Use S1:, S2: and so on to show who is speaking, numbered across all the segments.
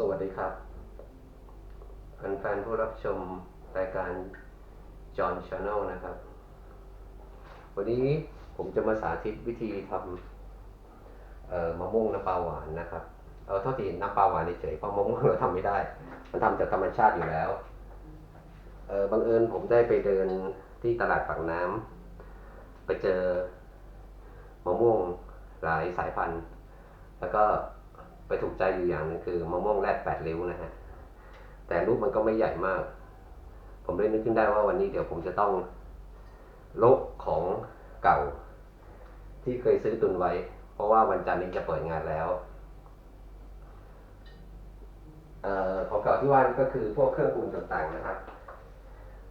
S1: สวัสดีครับแฟนๆผู้รับชมรายการจอห์นชาแนลนะครับ วันนี้ผมจะมาสาธิตวิธีทำมะม่วงน้ำปลาหวานนะครับ เอาเท่าที่น้ำปลาหวานเฉยๆเพราะมะม่วงเราทำไม่ได้ มันทำจากธรรมชาติอยู่แล้วเออบังเอิญผมได้ไปเดินที่ตลาดปากน้ำไปเจอมะม่วงหลายสายพันธุ์ แล้วก็ ไปถูกใจอยู่อย่างนึงคือมะม่วงแรดแปดริ้วนะฮะแต่รูปมันก็ไม่ใหญ่มาก ผมเลยนึกขึ้นได้ว่าวันนี้เดี๋ยวผมจะต้องลบของเก่า ที่เคยซื้อตุนไว้ เพราะว่าวันจันทร์นี้จะเปิดงานแล้วออของเก่าที่ว่านี่ก็คือพวกเครื่องปรุงต่างๆนะครับ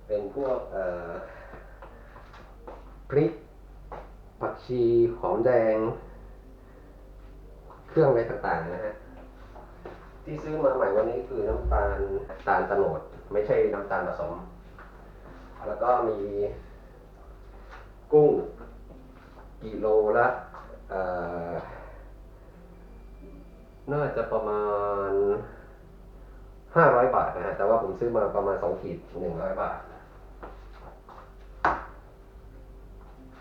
S1: เป็นพวกพริกผักชีหอมแดง เครื่องอะไรต่างๆนะฮะที่ซื้อมาใหม่วันนี้คือน้ำตาลตาลตะโนด ไม่ใช่น้ำตาลผสม แล้วก็มีกุ้งกิโลละน่าจะประมาณห้าร้อยบาทนะฮะ แต่ว่าผมซื้อมาประมาณสองขีดหนึ่งร้อยบาท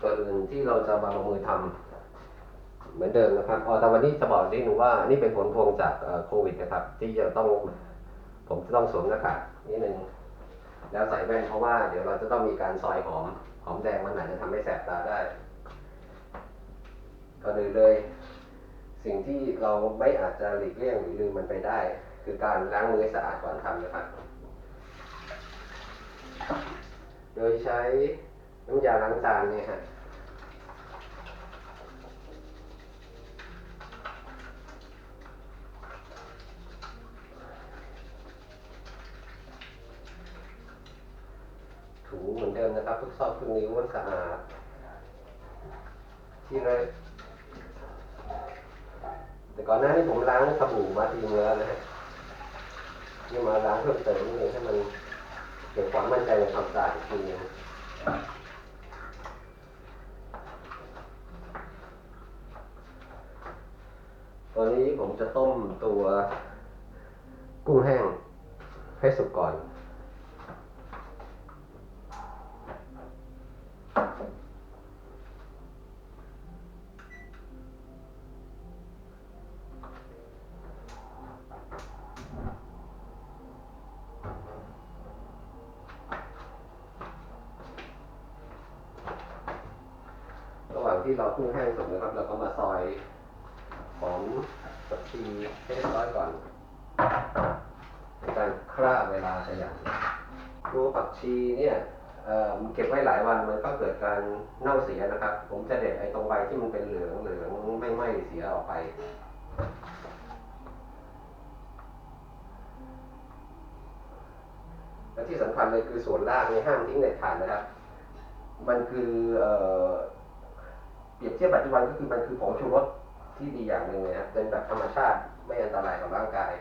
S1: ก่อนอื่นที่เราจะมาลงมือทำ เหมือนเดิมนะครับอ๋อแต่วันนี้จะบอกนิดนึงว่านี่เป็นผลพวงจากโควิดนะครับ ที่จะต้องผมจะต้องสวมหน้ากากนิดนึงแล้วใส่แว่นเพราะว่าเดี๋ยวเราจะต้องมีการซอยหอมหอมแดงมันอาจจะทำให้แสบตาได้ก็เลยเลย สิ่งที่เราไม่อาจจะหลีกเลี่ยงหรือลืมมันไปได้ คือการล้างมือให้สะอาดก่อนทำนะครับ โดยใช้น้ำยาล้างจานเนี่ยฮะ ถู เหมือนเดิมนะครับ ทุกซอกทุกนิ้วสะอาด ที่เลยแต่ก่อนหน้านี้ผมล้างสบู่มาทีนึงแล้วนะฮะนี่มาล้างเพิ่มเติมนิดนึงให้มันเกิดความมั่นใจในความสะอาดอีกทีนึงตอนนี้ผมจะต้มตัวกุ้งแห้งให้สุกก่อน กุ้งแห้งสุกนะครับ เราก็มาซอยหอมผักชีให้เรียบร้อยก่อนในการฆ่าเวลาขยำตัวผักชีเนี่ยเอ่อมันเก็บไว้หลายวันมันก็เกิดการเน่าเสียนะครับ ผมจะเด็ดไอ้ตรงใบที่มันเป็นเหลืองเหลืองไม่ไหม้เสียออกไป และที่สำคัญเลยคือส่วนล่างในยห้ามทิ้งเด็ดขาดนะครับ มันคืออ เปรียบเทียบปัจจุบันก็คือมันคือผงชูรสที่ดีอย่างหนึ่งนะครับเป็นแบบธรรมชาติไม่อันตรายกับร่างกาย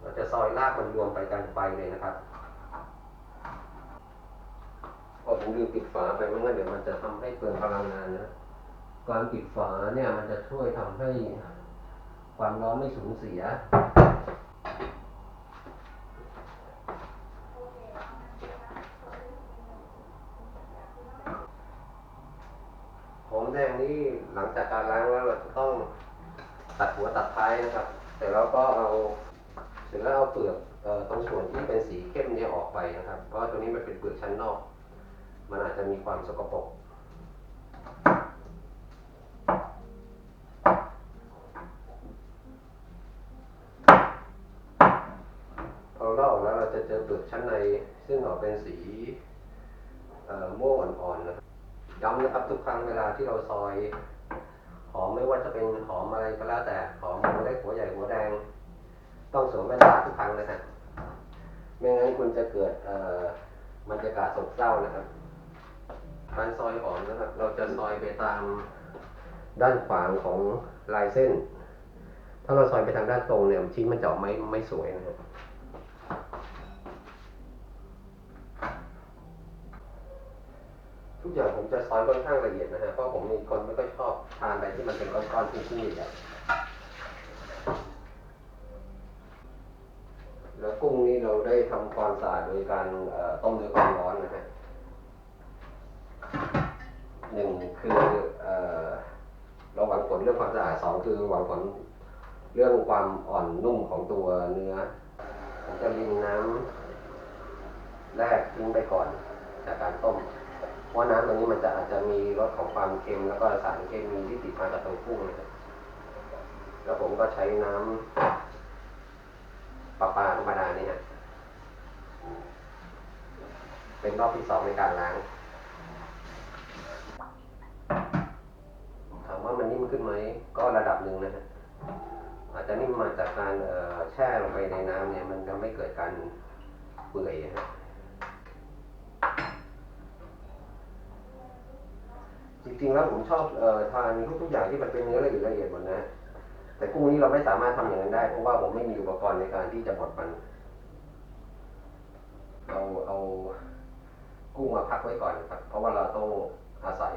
S1: เราจะซอยรากมันรวมไปกันไฟเลยนะครับพอผมลืมปิดฝาไปไม่งั้นเดี๋ยวมันจะทำให้เปลืองพลังงานนะการปิดฝาเนี่ยมันจะช่วยทำให้ความร้อนไม่สูญเสีย หอมแดงนี่ หลังจากการล้างแล้วเราจะต้องตัดหัวตัดท้ายนะครับเสร็จแล้วก็เอาเสร็จแล้วเอาเปลือกออตรงส่วนที่เป็นสีเข้มเนี่ยออกไปนะครับ เพราะว่าตัวนี้มันเป็นเปลือกชั้นนอก มันอาจจะมีความสกปรกพอเราลอกแล้วเราจะเจอเปลือกชั้นใน ซึ่งออกเป็นสีม่วงอ่อนๆนะครับ ย้ำนะครับทุกครั้งเวลาที่เราซอยหอมไม่ว่าจะเป็นหอมอะไรก็แล้วแต่หอมหัวเล็กหัวใหญ่หัวแดง ต้องสวมแว่นตาทุกครั้งนะฮะไม่งั้นคุณจะเกิดบรรยากาศโศกเศร้านะครับการซอยหอมนะครับ เราจะซอยไปตามด้านขวางของลายเส้น ถ้าเราซอยไปทางด้านตรงเนี่ยชิ้นมันจะออกไม่ไม่สวยนะครับ ถ ทุกอย่างผมจะซอยค่อนข้างละเอียดนะฮะเพราะผมมีคนไม่ค่อยชอบทานอะไรที่มันเป็นก้อนๆชิ้นๆใหญ่แล้วกุ้งนี่เราได้ทำความสะอาดโดยการต้มด้วยความร้อนนะฮะหนึ่งคือเอ่อเราหวังผลเรื่องความสะอาดสองคือหวังผลเรื่องความอ่อนนุ่มของตัวเนื้อผมจะลิงน้ำแรกทิ้งไปก่อนจากการต้ม เพราะน้ำตรงนี้มันจะอาจจะมีรสของความเค็มแล้วก็สารเคมีที่ติดมาจากตัวกุ้งนะครับแล้วผมก็ใช้น้ำประปลาธรรมดานี่ฮะเป็นรอบที่สองในการล้างถามว่ามันนิ่มขึ้นไหมก็ระดับหนึ่งนะฮะอาจจะนิ่มมาจากการแช่ลงไปในน้ำเนี่ย มันจะไม่เกิดการเปื่อยฮะ จริงๆแล้วผมชอบออทานทุกๆอย่างที่มันเป็นเนื้อละเอียดละเอียดหมดนะ แต่กุ้งนี้เราไม่สามารถทำอย่างนั้นได้ เพราะว่าผมไม่มีอุปกรณ์ในการที่จะบดมันเราเอากุ้งมาพักไว้ก่อนนะครับ เพราะว่าเราต้องอาศัย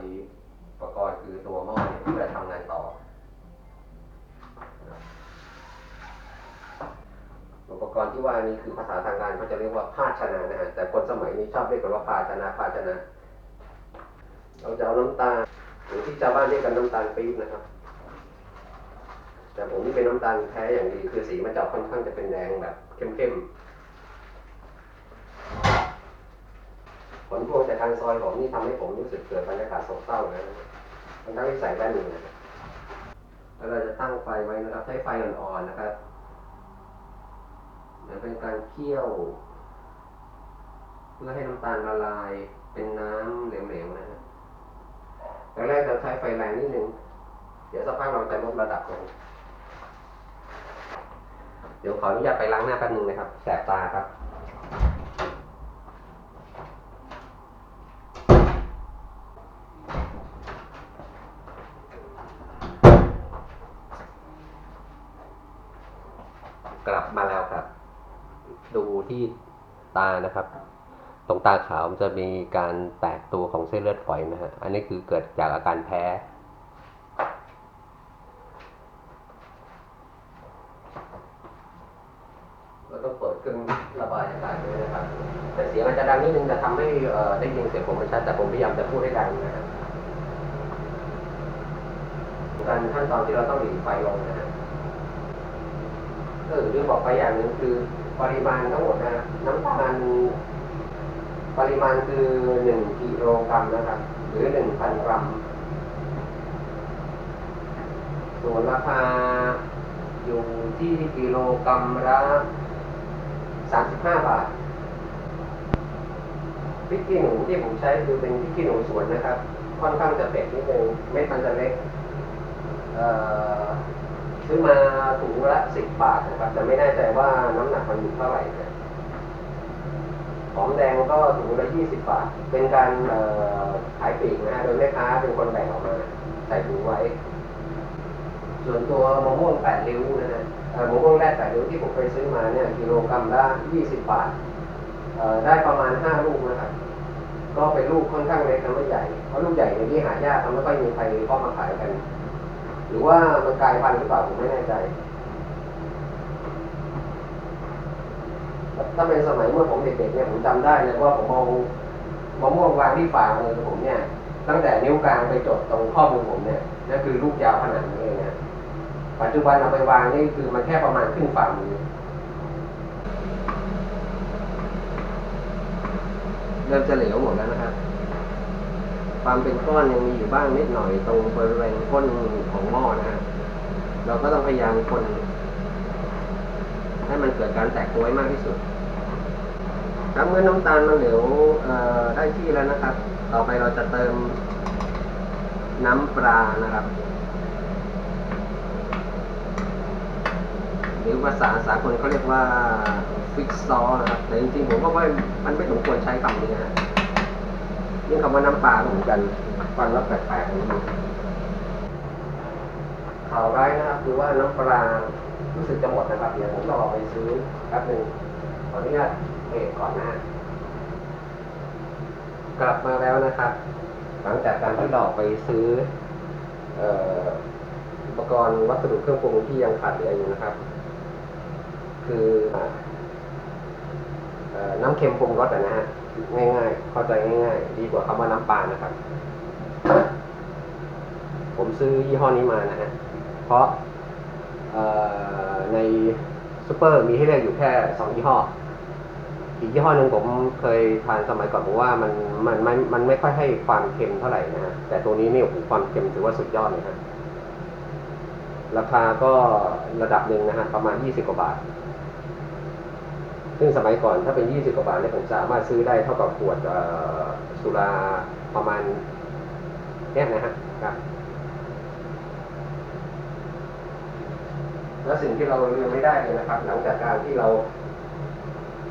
S1: อุปกรณ์คือตัวหม้อเนี่ยเพื่อทำงานต่อ อุปกรณ์ที่ว่านี้คือภาษาทางการเขาจะเรียกว่าภาชนะนะฮะแต่คนสมัยนี้ชอบเรียกกันว่าภาชนะภาชนะ เราจะเอาน้ำตาลหรือที่ชาวบ้านเรียกกันน้ำตาลปี๊บนะครับ แต่ผมนี่เป็นน้ำตาลแท้อย่างดีคือสีมันจะค่อนข้างจะเป็นแดงแบบเข้มๆผลพวงจากทางซอยผมนี่ทำให้ผมรู้สึกเกิดบรรยากาศโศกเศร้านะมันทั้งที่ใส่แว่นอยู่นะแล้วเราจะตั้งไฟไว้นะครับใช้ไฟอ่อนๆนะครับเดี๋ยวเป็นการเคี่ยว เพื่อให้น้ำตาลละลายเป็นน้ำเหลวๆนะ แรกเราใช้ไฟแรงนิดนึง เดี๋ยวสักพักเราจะลดระดับลงเดี๋ยวขออนุญาตไปล้างหน้าแป๊บนึงนะครับ แสบตาครับกลับมาแล้วครับ ดูที่ตานะครับ ตรงตาขาวมันจะมีการแตกตัวของเส้นเลือดฝอยนะฮะ อันนี้คือเกิดจากอาการแพ้ เราต้องเปิดเครื่องระบายอากาศด้วยนะครับ แต่เสียงอาจจะดังนิดนึงจะทำให้ได้ยินเสียงผมไม่ชัดแต่ผมพยายามจะพูดให้ดังนะครับการขั้นตอนที่เราต้องหลีไฟลงนะฮะเออลืมบอกไปอย่างหนึ่งคือปริมาณทั้งหมดนะน้ำตาล ปริมาณคือหนึ่งกิโลกรัมนะครับ หรือหนึ่งพันกรัม ส่วนราคาอยู่ที่กิโลกรัมละสามสิบห้าบาทพริกขี้หนูที่ผมใช้คือเป็นพริกขี้หนูสวนนะครับ ค่อนข้างจะเผ็ดนิดนึงเม็ดมันจะเล็กซื้อมาถุงละสิบบาทนะครับ แต่ไม่แน่ใจว่าน้ำหนักมันอยู่เท่าไหร่ หอมแดงก็ถุงละยี่สิบบาท เป็นการขายปลีกนะฮะ โดยแม่ค้าเป็นคนแบ่งออกมาใส่ถุงไว้ ส่วนตัวมะม่วงแปดริ้วนะฮะมะม่วงแรดแปดริ้วที่ผมเคยซื้อมาเนี่ยกิโลกรัมละยี่สิบบาท ได้ประมาณห้าลูกนะครับ ก็เป็นลูกค่อนข้างเล็กนะไม่ใหญ่ เพราะลูกใหญ่ในที่หายากไม่ค่อยมีใครเข้ามาขายกัน หรือว่ามันกลายพันธุ์หรือเปล่าผมไม่แน่ใจ ถ้าเป็นสมัยเมื่อผมเด็กๆเนี่ยผมจำได้เลยว่าผมมองมะม่วงวางที่ฝ่ามือผมเนี่ย ตั้งแต่นิ้วกลางไปจดตรงข้อมือผมเนี่ยนั่นคือลูกยาวขนาดนี้เองนะปัจจุบันเอาไปวางนี่คือมันแค่ประมาณครึ่งฝ่ามือเริ่มจะเหลวหมดแล้วนะครับ ความเป็นก้อนยังมีอยู่บ้างนิดหน่อยตรงบริเวณก้นของหม้อนะฮะเราก็ต้องพยายามคน ให้มันเกิดการแตกตัวให้มากที่สุด ครับเมื่อน้ำตาลมันเหลวได้ที่แล้วนะครับ ต่อไปเราจะเติมน้ำปลานะครับ หรือภาษาสากลเขาเรียกว่าฟิกซอนะครับ แต่จริงๆผมก็ว่ามันไม่สมควรใช้คำนี้นะนี่คำว่าน้ำปลาเหมือนกันฟังแล้วแปลกๆนิดนึงข่าวร้ายนะครับคือว่าน้ำปลารู้สึกจะหมดนะครับ เดี๋ยวผมต้องออกไปซื้อแป๊บหนึ่งขออนุญาต เบรกก่อนหนะฮะกลับมาแล้วนะครับ หลังจากการที่เราไปซื้ออุปกรณ์วัสดุเครื่องปรุงที่ยังขาดเหลืออยู่นะครับ คือน้ำเค็มปรุงรสนะฮะง่ายๆ เข้าใจง่ายๆ ดีกว่าคำว่าน้ำปลานะครับ ผมซื้อยี่ห้อนี้มานะฮะเพราะในซูเปอร์มีให้เลือกอยู่แค่สองยี่ห้อ อีกยี่ห้อหนึ่งผมเคยทานสมัยก่อนผมว่ามันมันมันมันไม่ค่อยให้ความเค็มเท่าไหร่นะฮะแต่ตัวนี้นี่โอ้โหความเค็มถือว่าสุดยอดเลยครับราคาก็ระดับหนึ่งนะฮะประมาณยี่สิบกว่าบาท ซึ่งสมัยก่อนถ้าเป็นยี่สิบกว่าบาทเนี่ยผมสามารถซื้อได้เท่ากับขวดสุราประมาณเนี่ยนะฮะครับแล้วสิ่งที่เราลืมไม่ได้เลยนะครับ หลังจากการที่เรา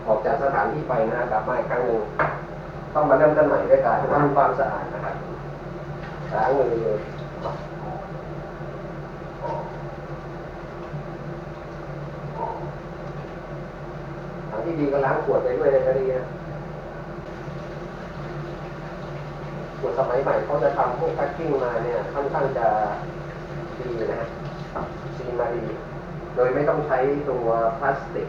S1: ออกจากสถานที่ไปนะกลับมาอีกครั้งหนึ่งต้องมาเริ่มต้นใหม่ด้วยการทำความสะอาดนะครับล้างมือทางที่ดีก็ล้างขวดไปด้วยเลยก็ดีนะขวดสมัยใหม่เขาจะทำพวกแพ็คกิ้งมาเนี่ยค่อนข้างจะดีนะฮะซีมาดี โดยไม่ต้องใช้ตัวพลาสติก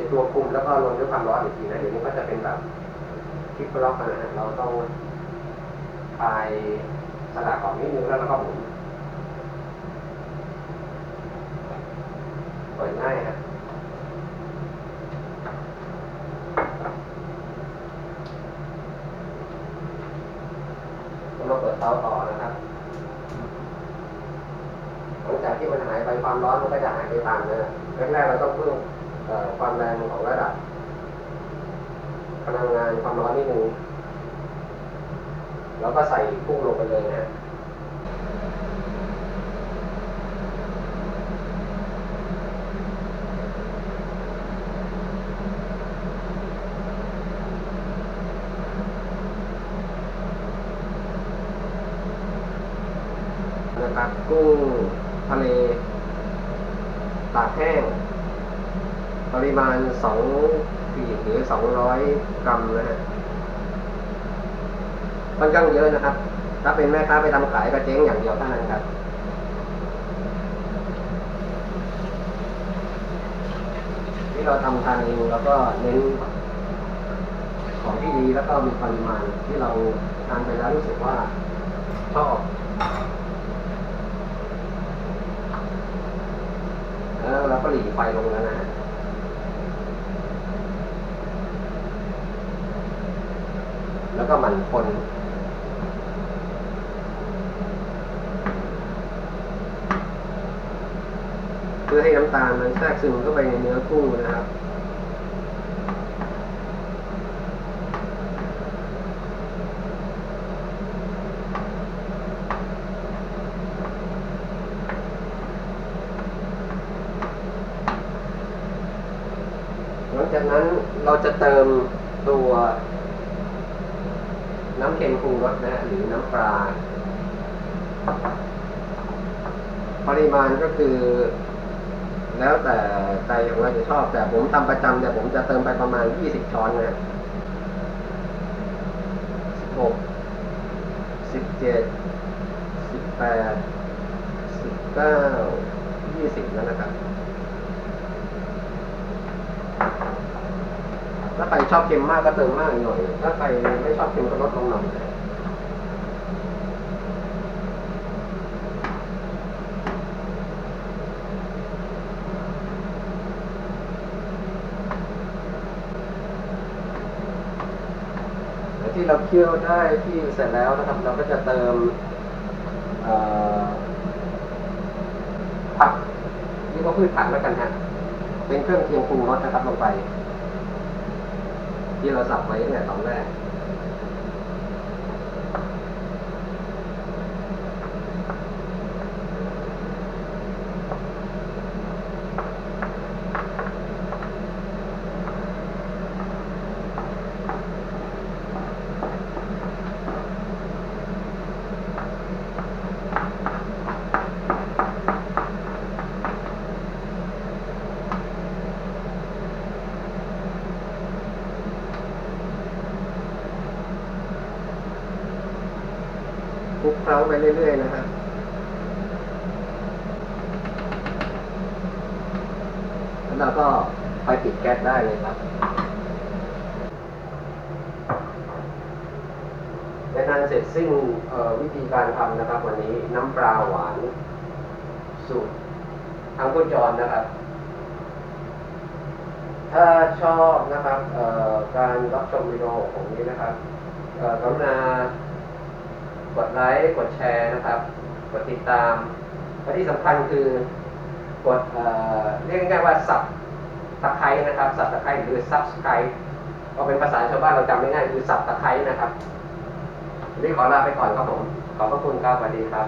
S1: เอ่อเป็นตัวคุมแล้วก็ลงด้วยความร้อนอีกทีนะเดี๋ยวนี้ก็จะเป็นแบบคลิปล็อกนะฮะเราต้องคลายสลักออกนิดนึงแล้วเราก็หมุนเปิดง่ายฮะเราเปิดเตาต่อนะครับหลังจากที่มันหายไปความร้อนมันก็จะหายไปตามเนะแรกๆเราต้องเพิ่ม ความแรงของระดับพลังงานความร้อนนิดนึงแล้วก็ใส่พุ่งลงไปเลยนะนะครับกุ้งทะเลตากแห้ง ปริมาณสองขีดหรือสองร้อยกรัมนะฮะค่อนข้างเยอะนะครับ ถ้าเป็นแม่ค้าไปทำขายก็เจ๊งอย่างเดียวเท่านั้นครับที่เราทำทานเองแล้วก็เน้นของที่ดีแล้วก็มีปริมาณที่เราทานไปแล้วรู้สึกว่าชอบแล้วเราก็หลีไฟลงแล้วนะฮะแล้ว ก็หมันคนเพื่อให้น้ำตาลมันแทรกซึมเข้าไปในเนื้อกุ้งนะครับหลังจากนั้นเราจะเติมตัวน้ำเค็มปรุงรสนะฮะหรือน้ำปลา ป ริมาณก็คือ แล้วแต่ใจของเราจะชอบ แต่ผมทำประจำแต่ยผมจะเติมไปประมาณ20ช้อนนะ16 17 18 19 20แล้วนะครับถ้าใครชอบเค็มมากก็เติมมากหน่อย ถ้าใครไม่ชอบเค็มก็ลดลงหน่อย ที่เราเคี่ยวได้ที่เสร็จแล้วนะครับ เราก็จะเติมผักนี่ก็พืชผักแล้วกันฮะเป็นเครื่องเคียงปรุงรสนะครับลงไป ที่เราสับไว้ตั้งแต่ตอนแรก ล้าไปเรื่อยๆนะครับแล้วเราก็ไปปิดแก๊สได้เลยครับและนั้นเสร็จสิ้นเอ่อวิธีการทำนะครับ วันนี้น้ำปลาหวานสูตรทางคุณจรนะครับ ถ้าชอบนะครับการรับชมวิดีโอของนี้นะครับกรุณา กดไลค์ กดแชร์นะครับ กดติดตามและที่สำคัญคือกดเอ่อเรียกง่ายๆว่าสับตะไคร้นะครับ สับตะไคร้หรือ subscribe เอาเป็นภาษาชาวบ้านเราจำง่ายๆคือสับตะไคร้นะครับวันนี้ขอลาไปก่อนครับผม ขอบพระคุณครับสวัสดีครับ